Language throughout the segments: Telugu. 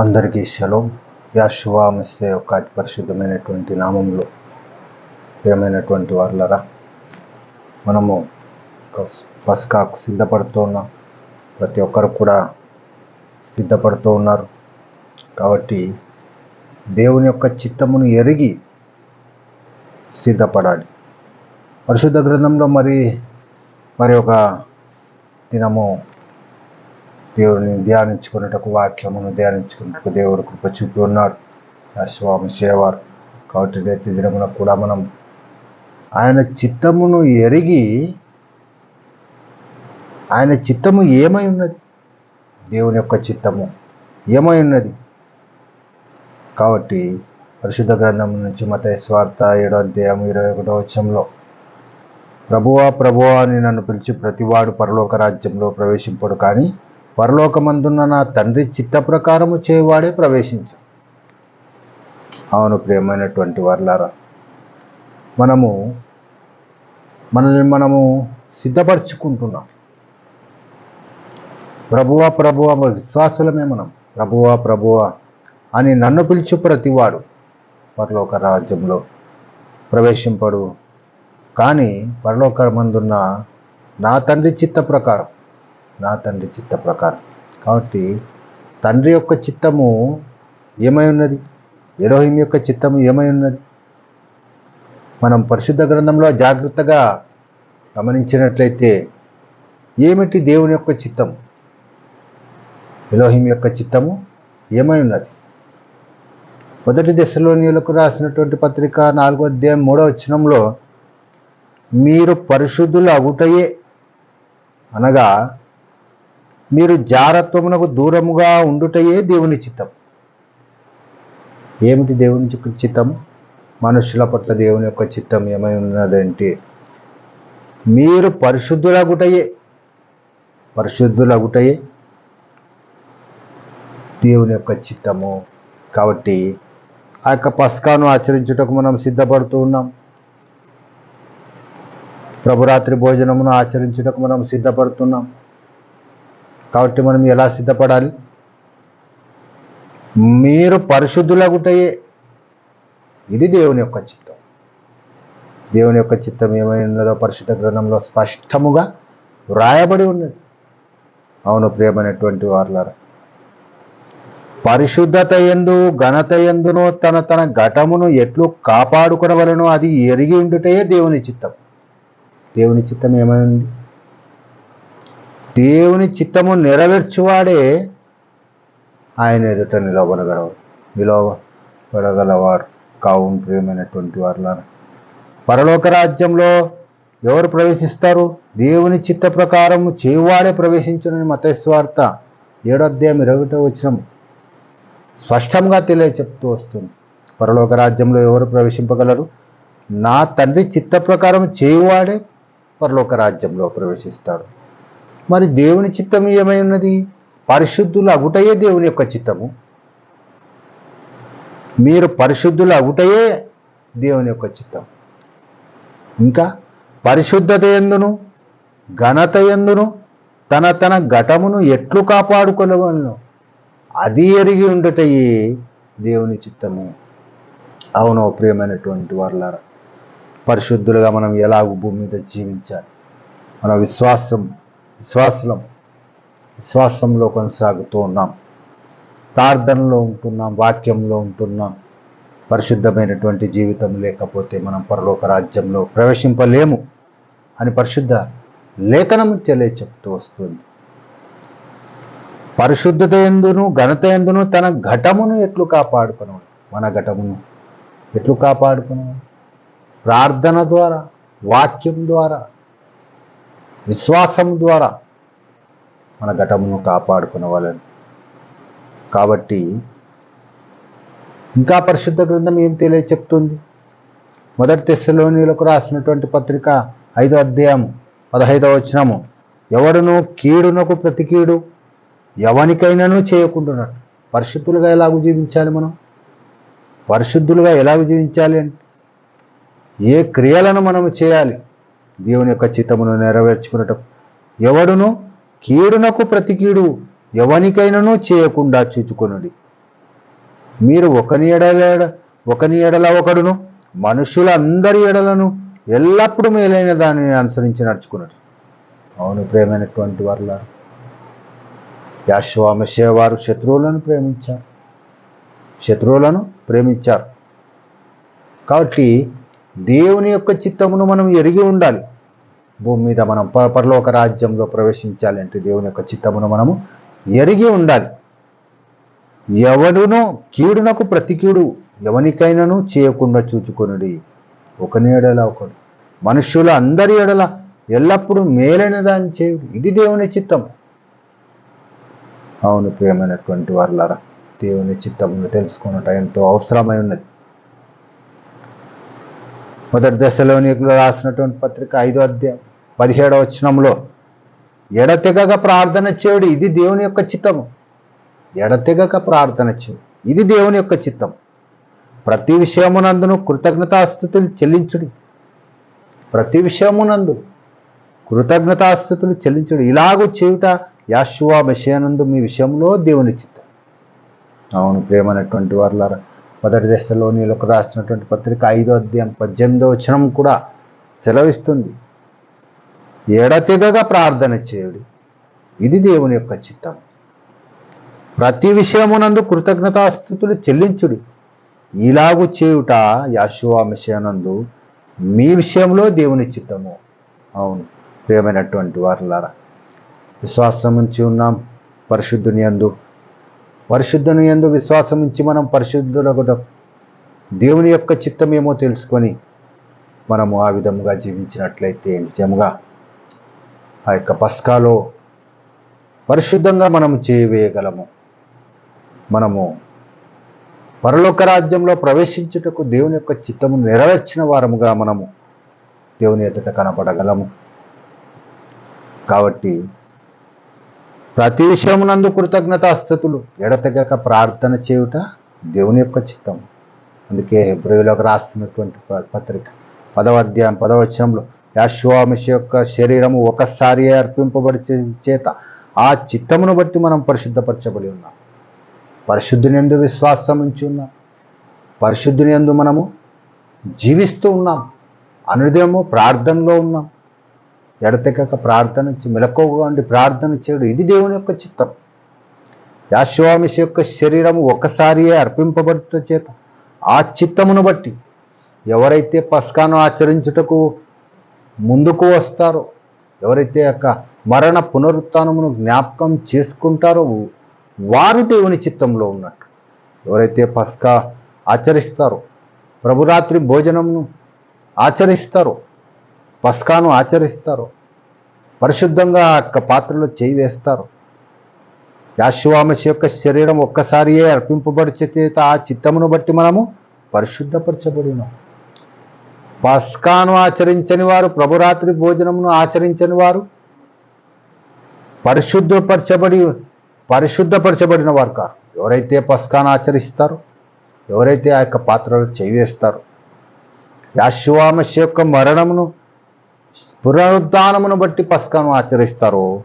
అందరికీ శలం. యాశువామిస్తే యొక్క అతి పరిశుద్ధమైనటువంటి నామంలో ప్రియమైనటువంటి వాళ్ళరా మనము పస్కాకు సిద్ధపడుతూ ఉన్నాం. ప్రతి ఒక్కరు కూడా సిద్ధపడుతూ ఉన్నారు. కాబట్టి దేవుని యొక్క చిత్తమును ఎరిగి సిద్ధపడాలి. పరిశుద్ధ గ్రంథంలో మరి మరి ఒక దినము దేవుని ధ్యానించుకున్నటకు వాక్యమును ధ్యానించుకున్నట్టు దేవుడు కృప చూపి ఉన్నాడు. ఆ స్వామి సేవారు. కాబట్టి రేతి దినమున కూడా మనం ఆయన చిత్తమును ఎరిగి ఆయన చిత్తము ఏమై ఉన్నది? దేవుని యొక్క చిత్తము ఏమై ఉన్నది? కాబట్టి పరిశుద్ధ గ్రంథం నుంచి మత స్వార్థ ఏడో అధ్యాయం ఇరవై ఒకటో వచ్చంలో ప్రభువా ప్రభువా అని నన్ను పిలిచి ప్రతివాడు పరలోక రాజ్యంలో ప్రవేశింపడు కానీ పరలోకమందున్న నా తండ్రి చిత్త ప్రకారము చేయవాడే ప్రవేశించు. అవును ప్రియమైనటువంటి వర్లారా మనము మనల్ని మనము సిద్ధపరచుకుంటున్నాం. ప్రభువా ప్రభువా విశ్వాసులమే మనం. ప్రభువా ప్రభువా అని నన్ను పిలిచి ప్రతివాడు పరలోక రాజ్యంలో ప్రవేశింపడు. కానీ పరలోకమందున్న నా తండ్రి చిత్త ప్రకారం నా తండ్రి చిత్త ప్రకారం. కాబట్టి తండ్రి యొక్క చిత్తము ఏమై ఉన్నది? ఎరోహిం యొక్క చిత్తము ఏమై ఉన్నది? మనం పరిశుద్ధ గ్రంథంలో జాగ్రత్తగా గమనించినట్లయితే ఏమిటి దేవుని యొక్క చిత్తం ఎలోహిం యొక్క చిత్తము ఏమై ఉన్నది? మొదటి దశలోనియులకు రాసినటువంటి పత్రిక నాలుగో అధ్యాయం మూడో వచ్చినంలో మీరు పరిశుద్ధులు అగుటయే అనగా మీరు జారత్వమునకు దూరముగా ఉండుటయే దేవుని చిత్తం. ఏమిటి దేవుని చిత్తం? మనుషుల పట్ల దేవుని యొక్క చిత్తం ఏమై ఉన్నదంటే మీరు పరిశుద్ధులగుటయే పరిశుద్ధులగుటయే దేవుని యొక్క చిత్తము. కాబట్టి ఆ యొక్క పస్కాను ఆచరించుటకు మనం సిద్ధపడుతూ ఉన్నాం. ప్రభురాత్రి భోజనమును ఆచరించుటకు మనం సిద్ధపడుతున్నాం. కాబట్టి మనం ఎలా సిద్ధపడాలి? మీరు పరిశుద్ధులగుటయే. ఇది దేవుని యొక్క చిత్తం. దేవుని యొక్క చిత్తం ఏమైనదో పరిశుద్ధ గ్రంథంలో స్పష్టముగా వ్రాయబడి ఉన్నది. అవును ప్రియమైనటువంటి వారులారా పరిశుద్ధత ఎందు ఘనత ఎందునో తన తన ఘటమును ఎట్లు కాపాడుకునవలనో అది ఎరిగి ఉండుటే దేవుని చిత్తం. దేవుని చిత్తం ఏమైంది దేవుని చిత్తము నెరవేర్చువాడే ఆయన ఎదుట నిలవనగలవారు నిలవబడగలవారు కావున ప్రియమైనటువంటి వారులారా పరలోక రాజ్యంలో ఎవరు ప్రవేశిస్తారు? దేవుని చిత్త ప్రకారము చేవాడే ప్రవేశించునని మతస్వార్త ఏడో అధ్యాయం ఇరవై వచ్చిన స్పష్టంగా తెలియ చెప్తూ వస్తుంది. పరలోక రాజ్యంలో ఎవరు ప్రవేశింపగలరు? నా తండ్రి చిత్త ప్రకారం చేయువాడే పరలోక రాజ్యంలో ప్రవేశిస్తాడు. మరి దేవుని చిత్తం ఏమై ఉన్నది? పరిశుద్ధులు అగుటయే దేవుని యొక్క చిత్తము. మీరు పరిశుద్ధులు అగుటయే దేవుని యొక్క చిత్తం. ఇంకా పరిశుద్ధత ఎందును? ఘనత ఎందును? తన తన ఘటమును ఎట్లు కాపాడుకోలేవలను అది ఎరిగి ఉండటయే దేవుని చిత్తము. అవును ప్రియమైనటువంటి వాళ్ళారా పరిశుద్ధులుగా మనం ఎలాగూ భూమి మీద జీవించాలి? మన విశ్వాసం విశ్వాసం విశ్వాసంలో కొనసాగుతూ ఉన్నాం. ప్రార్థనలో ఉంటున్నాం వాక్యంలో ఉంటున్నాం. పరిశుద్ధమైనటువంటి జీవితం లేకపోతే మనం పరలోక రాజ్యంలో ప్రవేశింపలేము అని పరిశుద్ధ లేఖనం తెలియ చెప్తూ వస్తుంది. పరిశుద్ధత ఎందును ఘనత ఎందును తన ఘటమును ఎట్లు కాపాడుకును మన ఘటమును ఎట్లు కాపాడుకును ప్రార్థన ద్వారా వాక్యం ద్వారా విశ్వాసం ద్వారా మన ఘటమును కాపాడుకునే వాళ్ళని. కాబట్టి ఇంకా పరిశుద్ధ గ్రంథం ఏం తెలియ చెప్తుంది మొదటి తెస్సలోనిలకు రాసినటువంటి పత్రిక ఐదో అధ్యాయం పదహైదవ వచనము ఎవడును కీడునకు ప్రతి కీడు ఎవనికైనాను చేయకుంటున్నాడు పరిశుద్ధులుగా ఎలాగూ జీవించాలి మనం? పరిశుద్ధులుగా ఎలాగ జీవించాలి అంటే? ఏ క్రియలను మనము చేయాలి? దేవుని యొక్క చిత్తమును నెరవేర్చుకున్నట్టు. ఎవడును? కీడునకు ప్రతి కీడు ఎవనికైనాను చేయకుండా చూచుకొనుడి. మీరు ఒకని ఎడల ఒకని ఎడల ఒకడును మనుషులందరి ఎడలను ఎల్లప్పుడూ మేలైన దానిని అనుసరించి నడుచుకున్నాడు అవును ప్రేమైనటువంటి వారుల యాశ్వామశే వారు శత్రువులను ప్రేమించారు. శత్రువులను ప్రేమించారు. కాబట్టి దేవుని యొక్క చిత్తమును మనం ఎరిగి ఉండాలి. భూమి మీద మనం పరలోక రాజ్యంలో ప్రవేశించాలి అంటే దేవుని యొక్క చిత్తమును మనము ఎరిగి ఉండాలి. ఎవడునో కీడునకు ప్రతి కీడు ఎవనికైనాను చేయకుండా చూచుకొనుడి. ఒకని ఎడల ఒకడు. మనుష్యుల అందరి ఎడల ఎల్లప్పుడూ మేలైన దాన్ని చేయుడు ఇది దేవుని చిత్తం. అవును ప్రియమైనటువంటి వారులారా దేవుని చిత్తమును తెలుసుకున్నట ఎంతో అవసరమై ఉన్నది. మొదటి దశలోనికులు రాసినటువంటి పత్రిక ఐదో అధ్యాయం పదిహేడవ వచనంలో ఎడతెగక ప్రార్థన చేయుడు ఇది దేవుని యొక్క చిత్తము. ఎడతెగక ప్రార్థన చేయుడు ఇది దేవుని యొక్క చిత్తం ప్రతి విషయమునందును కృతజ్ఞతాస్థుతులు చెల్లించుడి. ప్రతి విషయమునందు కృతజ్ఞతాస్థుతులు చెల్లించుడు. ఇలాగూ చేయుట యాశువా మెషయనందు మీ విషయంలో దేవుని చిత్తం. అవును ప్రేమనటువంటి వారులారా మొదటి దశలోనిలకు రాసినటువంటి పత్రిక ఐదో అధ్యాయం పద్దెనిమిదో వచనం కూడా సెలవిస్తుంది. ఎడతెగగా ప్రార్థన చేయుడి. ఇది దేవుని యొక్క చిత్తం. ప్రతి విషయమునందు కృతజ్ఞతాస్థుతులు చెల్లించుడి. ఇలాగు చేయుట యాశువా మిషయనందు మీ విషయంలో దేవుని చిత్తము. అవును ప్రియమైనటువంటి వారులారా విశ్వాసం ఉంచి ఉన్నాం. పరిశుద్ధుని అందు పరిశుద్ధుని ఎందు విశ్వాసం ఇచ్చి మనం పరిశుద్ధులకు దేవుని యొక్క చిత్తమేమో తెలుసుకొని మనము ఆ విధముగా జీవించినట్లయితే నిజముగా ఆ యొక్క పస్కాలో పరిశుద్ధంగా మనము చేయవేయగలము. మనము పరలోక రాజ్యంలో ప్రవేశించుటకు దేవుని యొక్క చిత్తము నెరవేర్చిన వారముగా మనము దేవుని ఎదుట కనపడగలము. కాబట్టి ప్రతి విషయమునందు కృతజ్ఞతాస్థుతులు. ఎడతెగక ప్రార్థన చేయుట దేవుని యొక్క చిత్తం. అందుకే హెబ్రవిలోకి రాస్తున్నటువంటి ప- పత్రిక పదవ అధ్యాయం పదవచనంలో యాశ్వామిష యొక్క శరీరము ఒకసారి అర్పింపబడి చేత ఆ చిత్తమును బట్టి మనం పరిశుద్ధపరచబడి ఉన్నాం. పరిశుద్ధుని ఎందు విశ్వాసం ఉంచి ఉన్నాం. పరిశుద్ధుని ఎందు మనము జీవిస్తూ ఉన్నాం. అనుదినము ప్రార్థనలో ఉన్నాం. ఎడతెగక ప్రార్థన చే- మెలకువగా ఉండి ప్రార్థన చేయడం. ఇది దేవుని యొక్క చిత్తం. యాశ్వామిష యొక్క శరీరము ఒకసారియే అర్పింపబడుట చేత ఆ చిత్తమును బట్టి ఎవరైతే పస్కాను ఆచరించుటకు ముందుకు వస్తారో ఎవరైతే యొక్క మరణ పునరుత్నమును జ్ఞాపకం చేసుకుంటారో వారు దేవుని చిత్తంలో ఉన్నట్టు. ఎవరైతే పస్కా ఆచరిస్తారో ప్రభురాత్రి భోజనమును ఆచరిస్తారో పస్కాను ఆచరిస్తారు. పరిశుద్ధంగా ఆ యొక్క పాత్రలో చేయి వేస్తారు. యాశువామశ యొక్క శరీరం ఒక్కసారియే అర్పింపబడిచే చేత ఆ చిత్తమును బట్టి మనము పరిశుద్ధపరచబడినాం. పస్కాను ఆచరించని వారు ప్రభురాత్రి భోజనమును ఆచరించని వారు పరిశుద్ధపరచబడి పరిశుద్ధపరచబడిన వారు కారు. ఎవరైతే పస్కాను ఆచరిస్తారో ఎవరైతే ఆ యొక్క పాత్రలో చేయి వేస్తారు యాశువామశ యొక్క మరణమును పునరుద్ధానమును బట్టి పస్కాను ఆచరిస్తారో.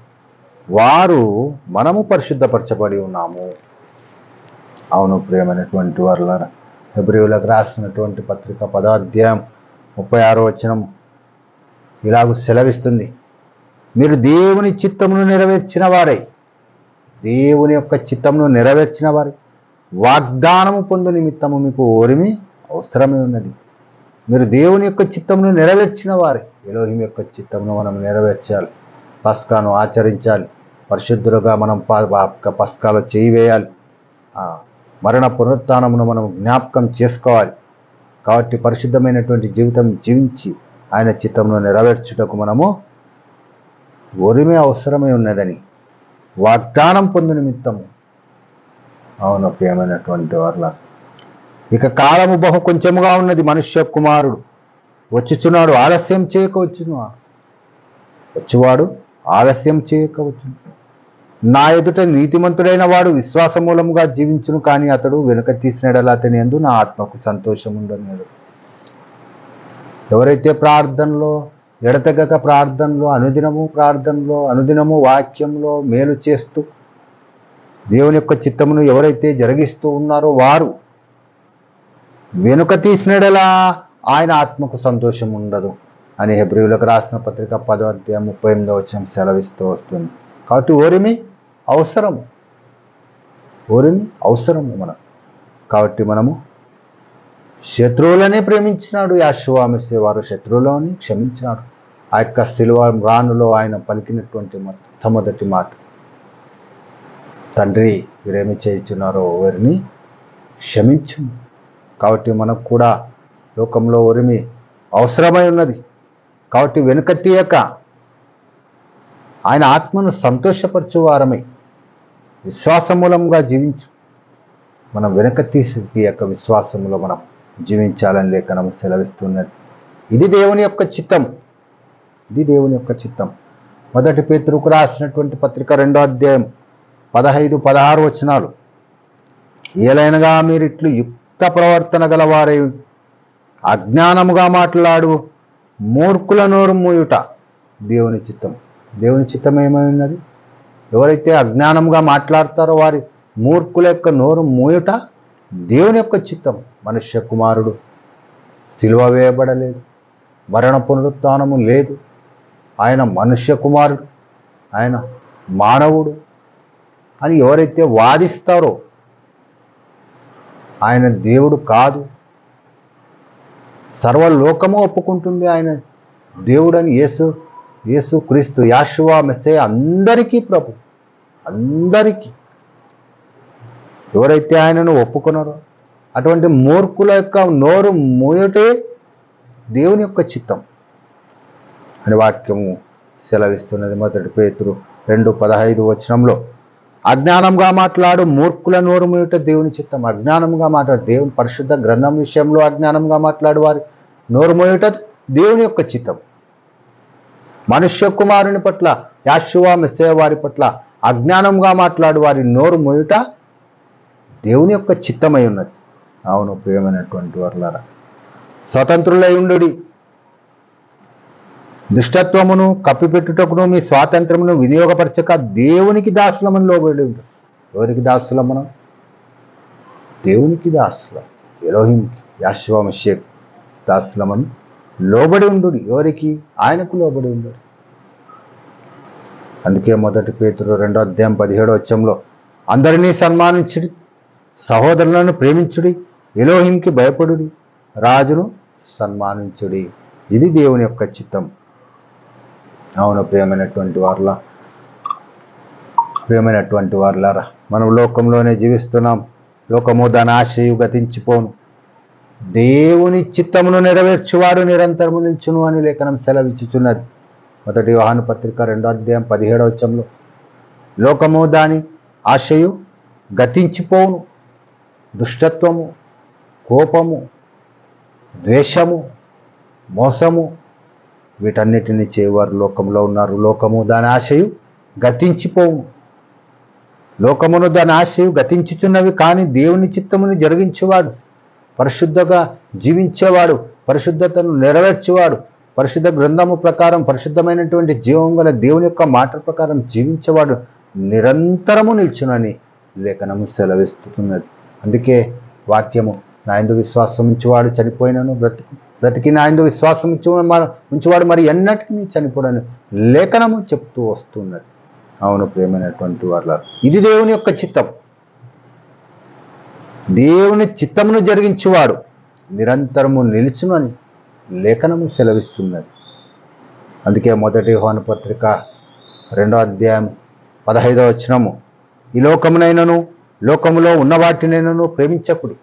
వారు మనము పరిశుద్ధపరచబడి ఉన్నాము. అవును ప్రియమైనటువంటి వారులారా ఫిబ్రవరికి రాసినటువంటి పత్రిక పదాధ్యాయం ముప్పై ఆరో వచనం ఇలాగ సెలవిస్తుంది. మీరు దేవుని చిత్తమును నెరవేర్చిన వారే. దేవుని యొక్క చిత్తమును నెరవేర్చిన వారే. వాగ్దానము పొందు నిమిత్తము మీకు ఓరిమి అవసరమే ఉన్నది. మీరు దేవుని యొక్క చిత్తమును నెరవేర్చిన వారే. ఎలోహిం యొక్క చిత్తమును మనం నెరవేర్చాలి. పస్కాను ఆచరించాలి. పరిశుద్ధులుగా మనం ప- ఆ పస్కాలో చేయి వేయాలి మరణ పునరుత్నమును మనం జ్ఞాపకం చేసుకోవాలి. కాబట్టి పరిశుద్ధమైనటువంటి జీవితం జీవించి ఆయన చిత్తమును నెరవేర్చుటకు మనము ఒరిమే అవసరమై ఉన్నదని. వాగ్దానం పొందు నిమిత్తము. అవును ప్రియమైనటువంటి వాళ్ళ ఇక కాలము బహు కొంచెముగా ఉన్నది మనుష్య కుమారుడు. వచ్చుచున్నాడు ఆలస్యం చేయక వచ్చున్నాడు వచ్చువాడు ఆలస్యం చేయక వచ్చును. నా ఎదుట నీతిమంతుడైన వాడు విశ్వాసమూలముగా జీవించును కానీ అతడు వెనుక తీసినడలా అతని ఎందు నా ఆత్మకు సంతోషం ఉండనేడు ఎవరైతే ప్రార్థనలో ఎడతెగక ప్రార్థనలో అనుదినము ప్రార్థనలో అనుదినము వాక్యంలో మేలు చేస్తూ దేవుని యొక్క చిత్తమును ఎవరైతే జరిగిస్తూ ఉన్నారో వారు వెనుక తీసినడలా ఆయన ఆత్మకు సంతోషం ఉండదు అని హెబ్రివులకు రాసిన పత్రిక పదో అధ్యాయం ముప్పై ఎనిమిదో వచ్చిన సెలవిస్తూ వస్తుంది. కాబట్టి ఓరిమి అవసరము. ఓరిమి అవసరము మనం కాబట్టి మనము శత్రువులనే ప్రేమించినాడు యాశువామిస్తే వారు శత్రువులని క్షమించినాడు. ఆ యొక్క శిలువ రానులో ఆయన పలికినటువంటి మొట్టమొదటి మాట. తండ్రి వీరేమి చేయించున్నారో వారిని క్షమించు కాబట్టి మనకు కూడా లోకంలో ఉరిమి అవసరమై ఉన్నది. కాబట్టి వెనుక తీయక ఆయన ఆత్మను సంతోషపరచు వారమై విశ్వాసమూలంగా జీవించు. మనం వెనక తీసి తీయక విశ్వాసములో మనం జీవించాలని లేఖనం సెలవిస్తున్నది. ఇది దేవుని యొక్క చిత్తం. ఇది దేవుని యొక్క చిత్తం. మొదటి పేతురుకు రాసినటువంటి పత్రిక రెండో అధ్యాయం పదహైదు పదహారు వచనాలు. ఏలైనగా మీరు ఇట్లు యుక్త ప్రవర్తన గలవారై అజ్ఞానముగా మాట్లాడు మూర్ఖుల నోరు మూయుట దేవుని చిత్తం. దేవుని చిత్తం ఏమైనది ఎవరైతే అజ్ఞానంగా మాట్లాడతారో వారి మూర్ఖుల యొక్క నోరు మూయుట దేవుని యొక్క చిత్తం మనుష్య కుమారుడు సిలువ వేయబడలేదు మరణ పునరుత్నము లేదు. ఆయన మనుష్య కుమారుడు ఆయన మానవుడు అని ఎవరైతే వాదిస్తారో ఆయన దేవుడు కాదు. సర్వలోకము ఒప్పుకుంటుంది ఆయన దేవుడని యేసు యేసు క్రీస్తు యాశువా మెస్సే అందరికీ ప్రభు. అందరికీ. ఎవరైతే ఆయనను ఒప్పుకున్నారో అటువంటి మూర్ఖుల యొక్క నోరు మూయటే దేవుని యొక్క చిత్తం. అని వాక్యము సెలవిస్తున్నది. మొదటి పేతురు రెండు పదహైదు వచనంలో అజ్ఞానంగా మాట్లాడు మూర్ఖుల నోరు మూయట దేవుని చిత్తం. అజ్ఞానంగా మాట్లాడు దేవుని పరిశుద్ధ గ్రంథం విషయంలో అజ్ఞానంగా మాట్లాడు వారి నోరు మోయుట దేవుని యొక్క చిత్తం. మనుష్య కుమారుని పట్ల యాశువా మెస్సే వారి పట్ల అజ్ఞానంగా మాట్లాడు వారి నోరు మోయుట దేవుని యొక్క చిత్తమై ఉన్నది. అవును ప్రియమైనటువంటి వర్లారా స్వతంత్రులై ఉండుడి. దుష్టత్వమును కప్పిపెట్టుటకును మీ స్వాతంత్రమును వినియోగపరచక దేవునికి దాసులమని లోబడి ఎవరికి దాసులం మనం దేవునికి దాసులం ఎలోహింకి యాశ్వమషేక్ దాసులమని లోబడి ఉండు. ఎవరికి? ఆయనకు లోబడి ఉండు. అందుకే మొదటి పేతురు రెండో అధ్యాయం పదిహేడో వచ్చంలో అందరినీ సన్మానించుడి సహోదరులను ప్రేమించుడి ఎలోహింకి భయపడుడి రాజును సన్మానించుడి. ఇది దేవుని యొక్క చిత్తం. అవును ప్రియమైనటువంటి వార్ల ప్రియమైనటువంటి వారులారా మనం లోకంలోనే జీవిస్తున్నాం. లోకము దాని ఆశయు గతించిపోను దేవుని చిత్తమును నెరవేర్చువాడు నిరంతరము నిల్చును అని లేఖనం సెలవిచ్చుచున్నది. మొదటి వాహన పత్రిక రెండో అధ్యాయం పదిహేడవ వచ్చంలో లోకము దాని ఆశయు గతించిపోను. దుష్టత్వము కోపము ద్వేషము మోసము వీటన్నిటిని చేయవారు లోకంలో ఉన్నారు. లోకము దాని ఆశయు గతించిపోవు. లోకమును దాని ఆశయు గతించుచున్నవి కానీ దేవుని చిత్తమును జరిగించేవాడు. పరిశుద్ధగా జీవించేవాడు పరిశుద్ధతను నెరవేర్చేవాడు పరిశుద్ధ గ్రంథము ప్రకారం పరిశుద్ధమైనటువంటి జీవం గల దేవుని యొక్క మాట ప్రకారం జీవించేవాడు నిరంతరము నిల్చునని లేఖనము సెలవిస్తున్నది. అందుకే వాక్యము నా ఎందు విశ్వాసం ఉంచేవాడు చనిపోయినను బ్రతికి బ్రతికిన ఆయన విశ్వాసం ఉంచు ఉంచేవాడు మరి ఎన్నటికీ చనిపోడని లేఖనము చెప్తూ వస్తున్నది. అవును ప్రేమైనటువంటి వాళ్ళ ఇది దేవుని యొక్క చిత్తం. దేవుని చిత్తమును జరిగించేవాడు నిరంతరము నిలుచునని లేఖనము సెలవిస్తున్నది. అందుకే మొదటి హోన పత్రిక రెండో అధ్యాయం పదహైదవ వచనము ఈ లోకమునైనను లోకములో ఉన్న వాటినైనను ప్రేమించకుడి.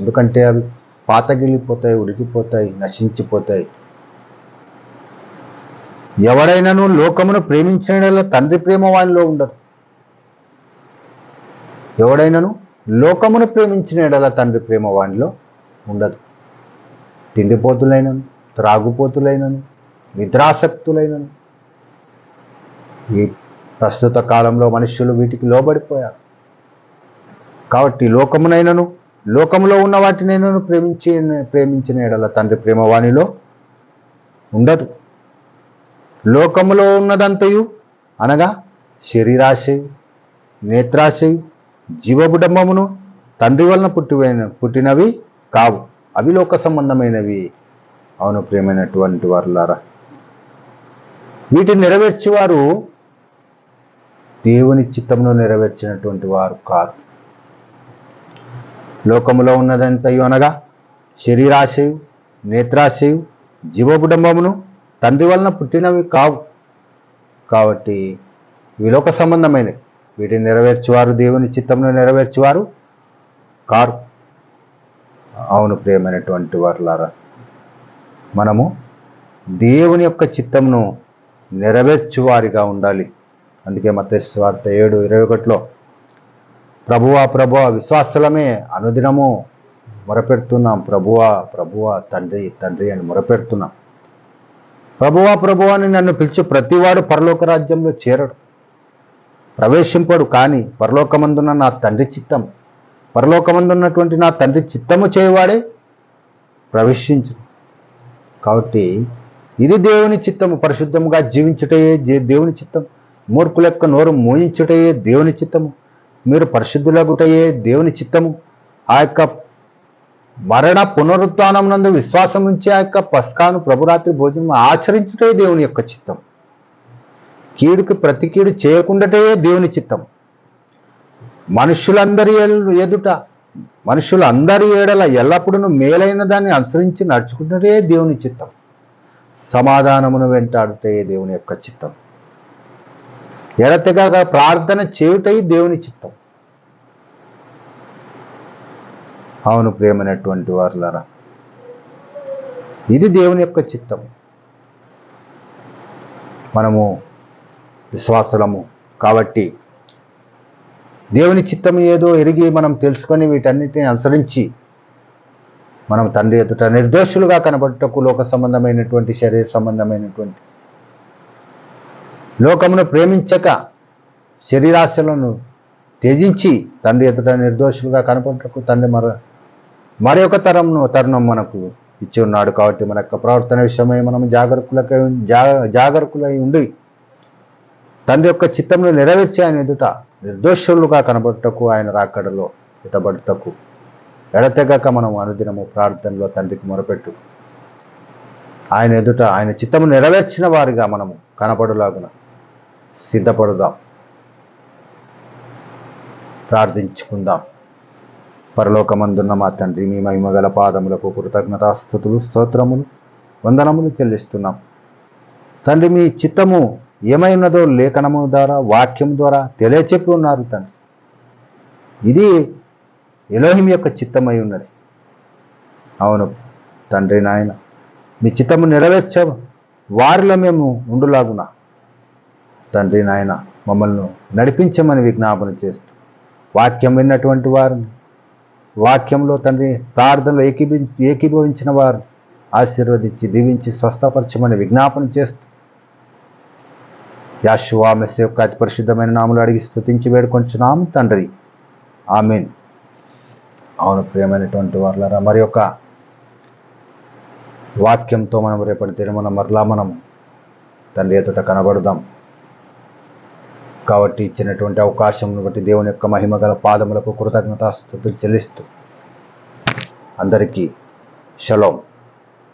ఎందుకంటే అవి పాతగిలిపోతాయి ఉడికిపోతాయి నశించిపోతాయి. ఎవడైనాను లోకమును ప్రేమించిన తండ్రి ప్రేమ వానిలో ఉండదు. ఎవడైనాను లోకమును ప్రేమించిన ఎడల తండ్రి ప్రేమ వానిలో ఉండదు. తిండిపోతులైనను త్రాగుపోతులైనను నిద్రాసక్తులైనను. ఈ ప్రస్తుత కాలంలో మనుషులు వీటికి లోబడిపోయారు. కాబట్టి లోకమునైనను లోకములో ఉన్న వాటినైనను ప్రేమించి ప్రేమించిన ఎడల తండ్రి ప్రేమవాణిలో ఉండదు. లోకములో ఉన్నదంతయు అనగా శరీరాశయు నేత్రాశయు జీవబుడంబమును తండ్రి వలన పుట్టివైన పుట్టినవి కావు. అవి లోక సంబంధమైనవి. అవును ప్రేమైనటువంటి వారులారా. వీటిని నెరవేర్చేవారు దేవుని చిత్తంలో నెరవేర్చినటువంటి వారు కాదు. లోకములో ఉన్నదంతయు అనగా శరీరాశయు నేత్రాశయు జీవకుటుంబమును తండ్రి వలన పుట్టినవి కావు. కాబట్టి ఇవి లోక సంబంధమైనవి. వీటిని నెరవేర్చేవారు దేవుని చిత్తంలో నెరవేర్చేవారు కారు. అవును ప్రియమైనటువంటి వారులారా మనము దేవుని యొక్క చిత్తంను నెరవేర్చువారిగా ఉండాలి. అందుకే మత స్వార్థ ఏడు ఇరవై ఒకటిలో ప్రభువా ప్రభువా విశ్వాసలమే అనుదినము మొరపెడుతున్నాం. ప్రభువా ప్రభువా తండ్రి తండ్రి అని మొరపెడుతున్నాం. ప్రభువా ప్రభువా అని నన్ను పిలిచి ప్రతివాడు పరలోక రాజ్యంలో చేరడు. ప్రవేశింపడు కానీ పరలోకమందున్న నా తండ్రి చిత్తం పరలోకమందున్నటువంటి నా తండ్రి చిత్తము చేయవాడే ప్రవేశించు. కాబట్టి ఇది దేవుని చిత్తము. పరిశుద్ధముగా జీవించుటయే దేవుని చిత్తం. మూర్ఖుల యొక్క నోరు మోయించుటయే దేవుని చిత్తము. మీరు పరిశుద్ధులగుటయే దేవుని చిత్తము. ఆ యొక్క మరణ పునరుత్నం నందు విశ్వాసం ఉంచి ఆ యొక్క పస్కాను ప్రభురాత్రి భోజనం ఆచరించుటే దేవుని యొక్క చిత్తం కీడుకి ప్రతి కీడు చేయకుండాటే దేవుని చిత్తం మనుషులందరి ఎదుట మనుషులందరి ఏడల ఎల్లప్పుడూ మేలైన దాన్ని అనుసరించి నడుచుకుంటే దేవుని చిత్తం సమాధానమును వెంటాడుటే దేవుని యొక్క చిత్తం ఎడతెగక ప్రార్థన చేయుటై దేవుని చిత్తం. అవును ప్రేమైనటువంటి వారులరా ఇది దేవుని యొక్క చిత్తం. మనము విశ్వాసలము కాబట్టి దేవుని చిత్తం ఏదో ఎరిగి మనం తెలుసుకొని వీటన్నిటిని అనుసరించి మనం తండ్రి ఎదుట నిర్దోషులుగా కనబడుటకు లోక సంబంధమైనటువంటి శరీర సంబంధమైనటువంటి లోకమును ప్రేమించక శరీరాశలను త్యజించి తండ్రి ఎదుట నిర్దోషులుగా కనపడటకు తండ్రి మర మరి ఒక తరంను తరుణం మనకు ఇచ్చి ఉన్నాడు కాబట్టి మన యొక్క ప్రవర్తన విషయమై మనం జాగరూకులకై జా జాగరూకులై ఉండి తండ్రి యొక్క చిత్తమును నెరవేర్చి ఆయన ఎదుట నిర్దోషులుగా కనబడుటకు ఆయన రాకడలో హితబడుటకు ఎడతెగక మనం అనుదినము ప్రార్థనలో తండ్రికి మొరపెట్టు. ఆయన ఎదుట ఆయన చిత్తము నెరవేర్చిన వారిగా మనము కనపడులాగున సిద్ధపడుదాం. ప్రార్థించుకుందాం. పరలోకమందున్న మా తండ్రి మీ మహిమగల పాదములకు కృతజ్ఞతాస్థుతులు స్తోత్రములు వందనములు చెల్లిస్తున్నాం. తండ్రి మీ చిత్తము ఏమైనదో లేఖనము ద్వారా వాక్యం ద్వారా తెలియచెప్పి ఉన్నారు తండ్రి. ఇది ఎలోహిం యొక్క చిత్తమై ఉన్నది. అవును తండ్రి నాయన మీ చిత్తము నెరవేర్చ వారిలో మేము ఉండులాగున. తండ్రి నాయన మమ్మల్ని నడిపించమని విజ్ఞాపన చేస్తూ వాక్యం విన్నటువంటి వారిని వాక్యంలో తండ్రి ప్రార్థనలో ఏకీభి ఏకీభవించిన వారు ఆశీర్వదించి దీవించి స్వస్థపరచమని విజ్ఞాపన చేస్తూ యాశువా మెస్ యొక్క అతి పరిశుద్ధమైన నాములు అడిగి స్థుతించి వేడుకొంచున్నాం తండ్రి. ఆమెన్. అవును ప్రియమైనటువంటి వారులరా మరి యొక్క వాక్యంతో మనం రేపటి తిరుమల మరలా మనం తండ్రి ఎదుట కనబడదాం. కాబట్టి ఇచ్చినటువంటి అవకాశం బట్టి దేవుని యొక్క మహిమ గల పాదములకు కృతజ్ఞతాస్థుతులు చెల్లిస్తూ. అందరికీ షలోం.